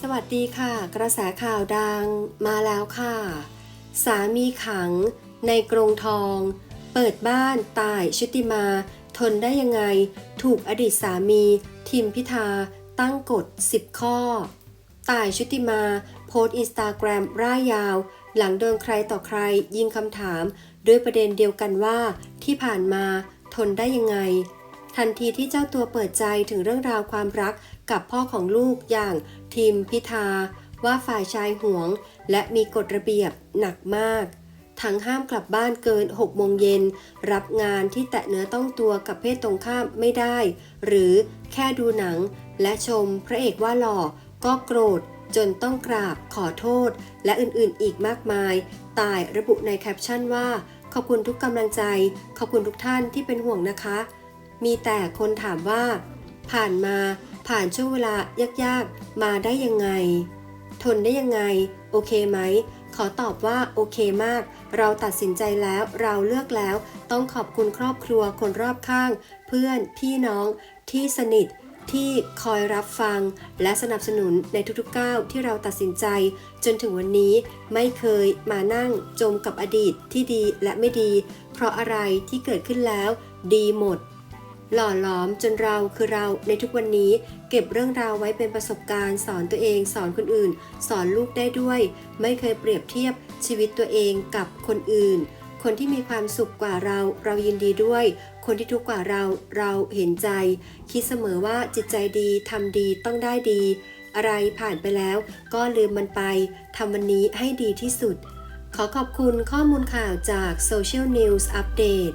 สวัสดีค่ะ กระแสข่าวดังมาแล้วค่ะ สามีขังในกรงทอง เปิดบ้านตายชุติมา ทนได้ยังไง ถูกอดีตสามีทิมพิธา ตั้งกฎ 10 ข้อ ตายชุติมา โพสต์อินสตาแกรมร่ายยาว หลังโดนใครต่อใครยิงคำถาม ด้วยประเด็นเดียวกันว่าที่ผ่านมาทนได้ยังไง ทันทีที่เจ้าตัวเปิดใจถึงเรื่องราวความรักกับพ่อของลูกอย่าง ทิมพิธา ว่าฝ่ายชายหวง และมีกฎระเบียบหนักมาก ทั้งห้ามกลับบ้านเกิน6โมงเย็น รับงานที่แตะเนื้อต้องตัวกับเพศตรงข้ามไม่ได้ หรือแค่ดูหนัง และชมพระเอกว่าหล่อ ก็โกรธ จนต้องกราบขอโทษ และอื่นๆ อีกมากมาย ตายระบุในแคปชั่นว่าขอบคุณทุกกำลังใจ ขอบคุณทุกท่านที่เป็นห่วงนะคะ มีแต่คนถามว่า ผ่านมา ผ่านช่วงเวลายากๆ มาได้ยังไง ทนได้ยังไง โอเคไหม ขอตอบว่าโอเคมาก เราตัดสินใจแล้ว เราเลือกแล้ว ต้องขอบคุณครอบครัวคนรอบข้าง เพื่อน พี่น้อง ที่สนิท ที่คอยรับฟัง และสนับสนุนในทุกๆก้าวที่เราตัดสินใจ จนถึงวันนี้ไม่เคยมานั่งจมกับอดีตที่ดีและไม่ดี เพราะอะไรที่เกิดขึ้นแล้ว ดีหมด หล่อหลอมจนเราคือเราในทุกวันนี้ เก็บเรื่องราวไว้เป็นประสบการณ์สอนตัวเองสอนคนอื่น สอนลูกได้ด้วย ไม่เคยเปรียบเทียบชีวิตตัวเองกับคนอื่น คนที่มีความสุขกว่าเราเรายินดีด้วย คนที่ทุกข์กว่าเราเราเห็นใจ คิดเสมอว่าจิตใจดีทำดีต้องได้ดี อะไรผ่านไปแล้วก็ลืมมันไปทำวันนี้ให้ดีที่สุด ขอขอบคุณข้อมูลข่าวจาก Social News Update